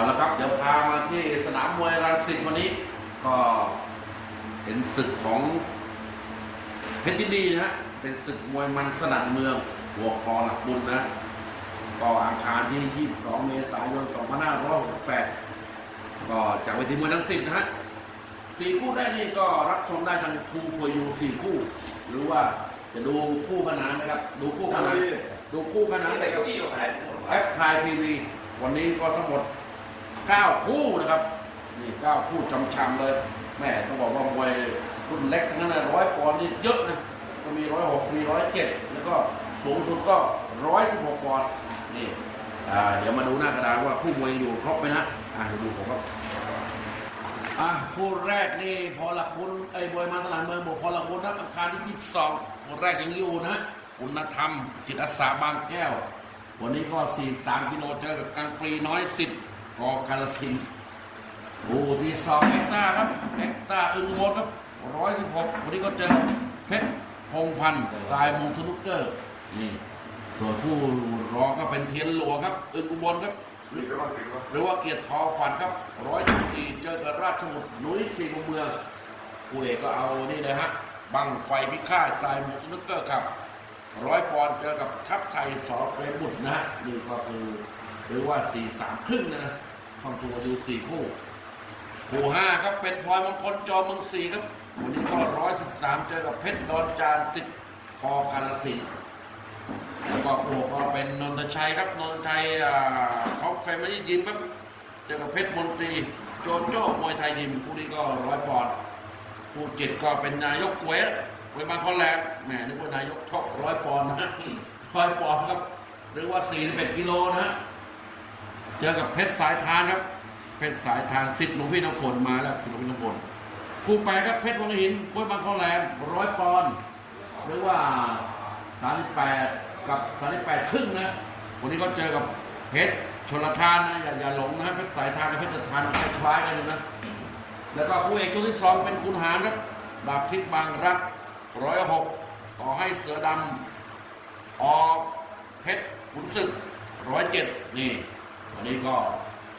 เอาละครับเดี๋ยวพามาที่สนามมวยรังสิตวันนี้ ก็เป็นศึกของเพชรยินดีนะฮะเป็นศึกมวยมันสนั่นเมือง หัวคอหลักบุญนะก็อังคารที่ 22 เมษายน 2568 ก็จากเวทีมวยรังสิตนะฮะสี่คู่ได้นี่ก็รับชมได้ทาง True for You สี่คู่ หรือว่าจะดูคู่ขนานนะครับ ดูคู่ขนานดูคู่ขนานนี่แต่เก้าอี้อยู่ไหนแอปพลายทีวี วันนี้ก็ทั้งหมด 9 คู่นะครับนี่9คู่จำๆเลยแม่ต้องบอกว่ามวยรุ่นเล็กทั้งนั้นนะร้อยปอนด์นี่เยอะนะก็มีร้อยหกมีร้อยเจ็ดแล้วก็สูงสุดก็ร้อยสิบหกปอนด์นี่เดี๋ยวมาดูหน้ากระดานว่าคู่มวยอยู่ครบไหมนะอ่าเดี๋ยวดูผมครับอะคู่แรกนี่พอหลักบุญไอ้ยมวยมาตลาดเมืองบอกพอหลักบุญนะอังคารที่ยี่สิบสองคนแรกยังอยู่นะคุณธรรมจิตอาสาบางแก้ว วันนี้ก็43กิโลเจอกับกลางปรีน้อยสิทธิ์ กอกาลสินธุ์คู่ที่สองเอ็กตาครับเอ็กตาอึ้งโบนครับ116วันนี้ก็เจอเพชรพงพันธ์สายมงสนุกเกอร์นี่ส่วนคู่รองก็เป็นเทียนหลวงครับ อึ้งอุบลครับ หรือว่าเกียรติทอฝันครับร้อยสิบสี่เจอกับราชบุตรนุ่ยสี่มุมเมืองคู่เอกก็เอานี่เลยฮะบังไฟพิฆาตสายมุกสนุกเกอร์ครับร้อยปอนด์เจอกับทัพไทยสอเรบุตรนะฮะนี่ก็คือหรือว่าสี่สามครึ่งนะนะ ช่องตัวดูสี่คู่ คู่ห้าครับเป็นพลอยมงคลจอมเมืองสี่ครับ วันนี้ก็ร้อยสิบสามเจอกับเพชรดอนจานสิทธิ์พอกาลสินแล้วก็คู่ก็เป็นนนทชัยครับนนทชัยท็อปแฟมิลี่ยิมครับเจอกับเพชรมนตรีโจโจ้มวยไทยยิมคู่นี้ก็ร้อยปอนด์คู่เจ็ดก็เป็นนายกกวยกวยมาคอนแลนด์แหมนึกว่านายกชกร้อยปอนด์นะร้อยปอนด์ครับ หรือว่า41กิโลนะฮะ เจอกับเพชรสายทานครับ เพชรสายทานสิทธิ์หลวงพี่น้ำฝนมาแล้วสิทธิ์หลวงพี่น้ำฝนคู่แปดครับเพชรวังหินกวยมางคอนแลนด์ร้อยปอนด์หรือว่า38กับ38ครึ่งนะวันนี้ก็เจอกับเพชรชนลทานนะอย่าอย่าหลงนะเพชรสายทานกับเพชรทานคล้ายๆกันอยู่นะแล้วก็คู่เอกชุดที่สองเป็นคุณหารครับดาบทิพย์บางรักร้อยหกต่อให้เสือดำออกเพชรขุนศึกร้อยเจ็ดนี่ วันนี้ก็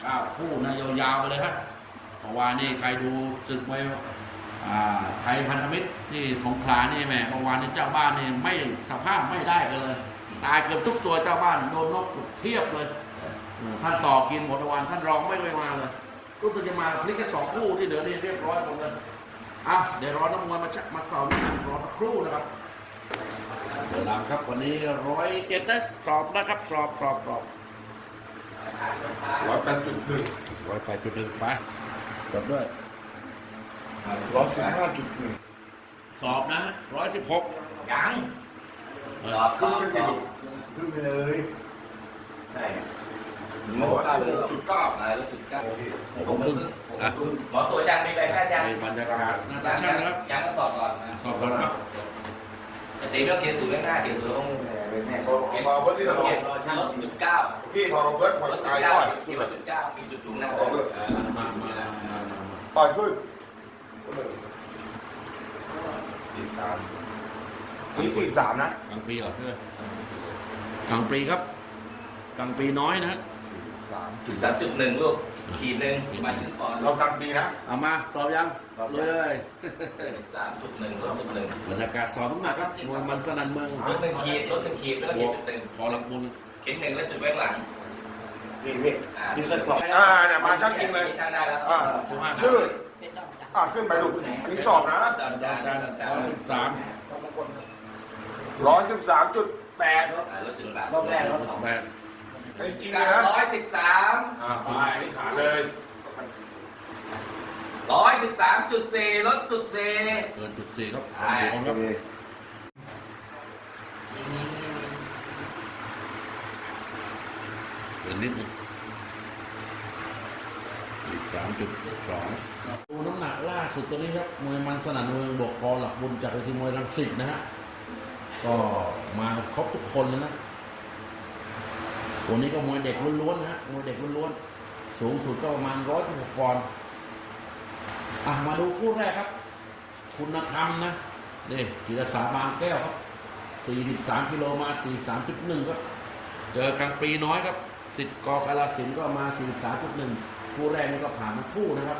เก้าคู่นะยาวๆไปเลยฮะเมื่อวานนี่ใครดูศึกมวยไทยพันธมิตรที่สงขลานี่แม่เมื่อวานนี่เจ้าบ้านนี่ไม่สภาพไม่ได้กันเลย ตายเกือบทุกตัวเจ้าบ้านโดนนกเทียบเลยท่านต่อกินหมดวานท่านรองไม่เคยมาเลยรู้สึกจะมาพลิกแค่สองคู่ที่เหลือนี่เรียบร้อยหมดเลยอะเดี๋ยวรอน้ำมวยมาชักมาสอบกันรอสักครู่นะครับเสือดำครับวันนี้ร้อยเจ็ดนะสอบนะครับ สอบสอบสอบ ร้อยแปดจุดหนึ่งร้อยแปดจุดหนึ่งไปจดด้วยร้อยสิบห้าจุดหนึ่งสอบนะร้อยสิบหกยังสอบขึ้นไปสิขึ้นไปเลยใช่ร้อยสิบหกจุดเก้านายรู้สึกกล้าโอเคผมครึ่งอะหมอตัวยังมีใบแพทย์ยังในบรรยากาศน่าจะช่างนะครับยังก็สอบก่อนนะสอบก่อนครับแต่ตีก็เขียนสูงเรื่องหน้าเขียนสูงแล้วต้อง แม่เขามาเบิร์ดนี่นะเขียนลดจุดเก้าพี่พอเราเบิร์ดพอลเราดจุตายดเก้าก่อนเขียนลดจุดเก้ามีจุดจุดหน้ามามามามามาต่อยขึ้นสี่สามนี่สี่สามนะกลางปีเหรอเพื่อกลางปีครับกลางปีน้อยนะฮะ สามจุดสามจุดหนึ่งลูกขีดหนึ่งมาถึงปอนเรากลางปีนะ เอามาสอบยัง เลยสามจุดหนึ่งลดจุดหนึ่งบรรยากาศสอบน้ำหนักครับมวยมันสนั่นเมืองลดหนึ่งขีดลดหนึ่งขีดแล้วก็ขีดจุดหนึ่งขอหลังบุญขีดหนึ่งแล้วจุดไว้ข้างหลังนี่พี่อ่านี่ก็สอบอ่าเนี่ยมาช่างจริงเลยช่างได้แล้วอ่าชื่ออ่าขึ้นไปลูกอันนี้สอบนะดอนจานดอนจานร้อยสิบสามร้อยสิบสามจุดแปดอ่ารถจุดหลังรอบแรกรอบสองแปด อันนี้จริงเลยนะร้อยสิบสามอ่าไปอันนี้ขาดเลยร้อยสิบสามจุดสี่ลดจุดสี่เกินจุดสี่ครับใช่ขอบคุณครับเกินนิดนึงสิบสามจุดสองดูน้ำหนักล่าสุดตัวนี้ครับมวยมันสนั่นเมืองบวกคอหลักบุญจากเวทีมวยรังสิตนะฮะก็มาครบทุกคนเลยนะ วันนี้ก็มวยเด็กล้วนๆนะฮะมวยเด็กล้วนๆสูงสุดก็ประมาณร้อยสิบหกปอนด์อะมาดูคู่แรกครับ คุณธรรมนะนี่จิรสาบางแก้วครับ43กิโลมา43.1ครับ เจอกลางปีน้อยครับสิทธิ์กอกาลสินก็มาสี่สามจุดหนึ่งคู่แรกนี่ก็ผ่านทั้งคู่นะครับ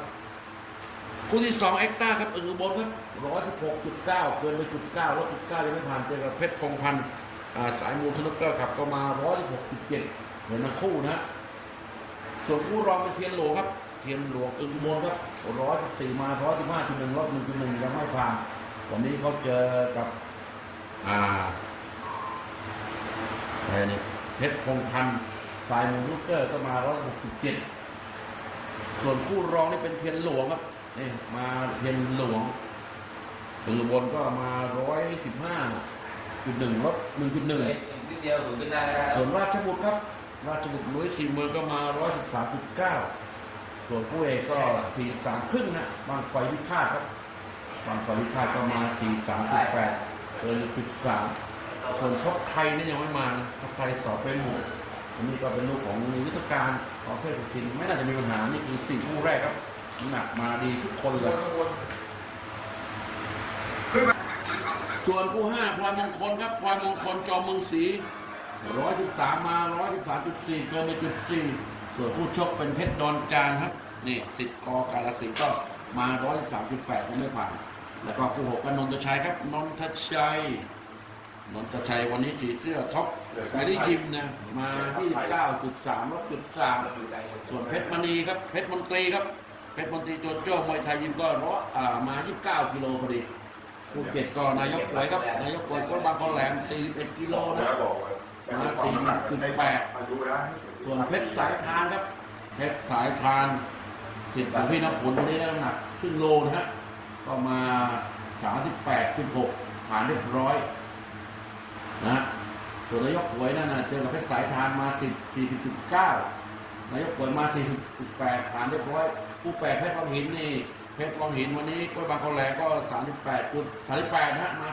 คู่ที่สองเอ็กต้าครับอึ่งบลครับร้อยสิบหกจุดเก้าเกินไปจุดเก้าลดจุดเก้ายังไม่ผ่านเจอกับเพชรพงพันธ์ สายมูสนุกเกอร์ครับก็มาร้อยสิบหกจุดเหมือนทั้งคู่นะฮะส่วนคู่รองเป็นเทียนหลวงครับ เทียนหลวงอึ่งอุบลครับร้อยสิบสี่มาร้อยสิบห้าจุดหนึ่งลดหนึ่งจุดหนึ่งยังไม่ผ่านวันนี้เขาเจอกับอ่าอะไรนี่เพชรพงพันธ์สายมูสนุกเกอร์ก็มาร้อยสิบหกจุดเจ็ดส่วนคู่รองนี่เป็นเทียนหลวงครับนี่มาเทียนหลวงตือบนก็มาร้อยสิบห้า จุดหนึ่งลดหนึ่งจุดหนึ่งนิดเดียวถูกขึ้นได้แล้วส่วนราชบุตรครับ ราชบุตรลุยสี่เมืองก็มาร้อยสิบสามจุดเก้าส่วนคู่เอกก็สี่สามครึ่งนะบางไฟพิฆาตครับบางไฟพิฆาตก็มาสี่สามจุดแปดเกินจุดสามส่วนท็อปไทยนี่ยังไม่มานะท็อปไทยสอบเป็นหมู่อันนี้ก็เป็นลูกของยุทธการของเทพกินไม่น่าจะมีปัญหานี่คือสี่คู่แรกครับน้ำหนักมาดีทุกคนเลย ส่วนคู่ห้าพลอยมงคลครับพลอยมงคลจอมเมืองศรีร้อยสิบสามมาร้อยสิบสามจุดสี่เกินไปจุดสี่ส่วนคู่ชกเป็นเพชรดอนจานครับ นี่สิทธิ์กอกาลสินธุ์ก็มาร้อยสิบสามจุดแปดยังไม่ผ่าน แล้วก็คู่หกก็นนทชัยครับ นนทชัย นนทชัยวันนี้สีเสื้อท็อปไม่ได้ยิมนะ มาที่เก้าจุดสามลดจุดสามส่วนเพชรมณีครับ เพชรมนตรีครับ เพชรมนตรีโจโจ้มวยไทยยิมก็ร้อยอ่ามา 29 กิโลพอดี ภูเก็ตก็นายกป่วยครับ นายกป่วยก็บางคนแหลม 41 กิโลนะมา40.8อายุได้ส่วนเพชรสายทานครับ เพชรสายทานสิทธิ์ของพี่น้ำผลวันนี้ได้น้ำหนักครึ่งโลนะฮะ ก็มา 38.6 ผ่านเรียบร้อยนะส่วนนายกป่วยนั่นนะเจอกับเพชรสายทานมา 10 40.9นายกป่วยมา 40.8 ผ่านเรียบร้อยผู้แปดเพชรวังหินนี่ เพชรวังหินวันนี้กล้วยบางคนแหลก็ 38จุด38นะฮะมา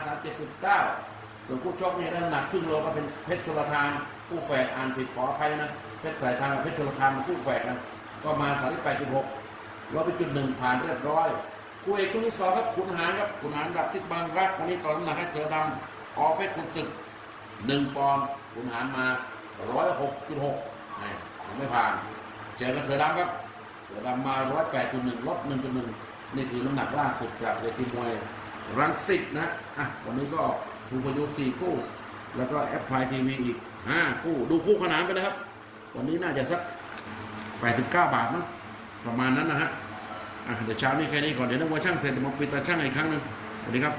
37.9ส่วนคู่ชกนี่ได้น้ำหนักครึ่งโลก็เป็นเพชรชลทานคู่แฝดอ่านผิดขออภัยนะเพชรสายทางกับเพชรชลทานเป็นคู่แฝดกันก็มา 38.6ลดไปจุดหนึ่งผ่านเรียบร้อยคู่เอกชุดที่สองครับขุนหารครับขุนหารดับทิศบางรักวันนี้ต่อน้ำหนักให้เสือดำออกเพชรขุนศึกหนึ่งปอนด์ขุนหารมา 106.6นี่ยังไม่ผ่าน เจอกับเสือดำครับ เสือดำมา 108.1ลด1.1 นี่คือน้ำหนักล่าสุดจากเวทีมวยรังสิตนะอะวันนี้ก็ถูกประยุสี่คู่ แล้วก็แอปพลายทีวีอีก5คู่ ดูคู่ขนานไปนะครับ วันนี้น่าจะสัก89บาทมั้งประมาณนั้นนะฮะอะเดี๋ยวเช้านี้แค่นี้ก่อนเดี๋ยวนักมวยช่างเสร็จมาปิดตาช่างอีกครั้งหนึงสวัสดีครับ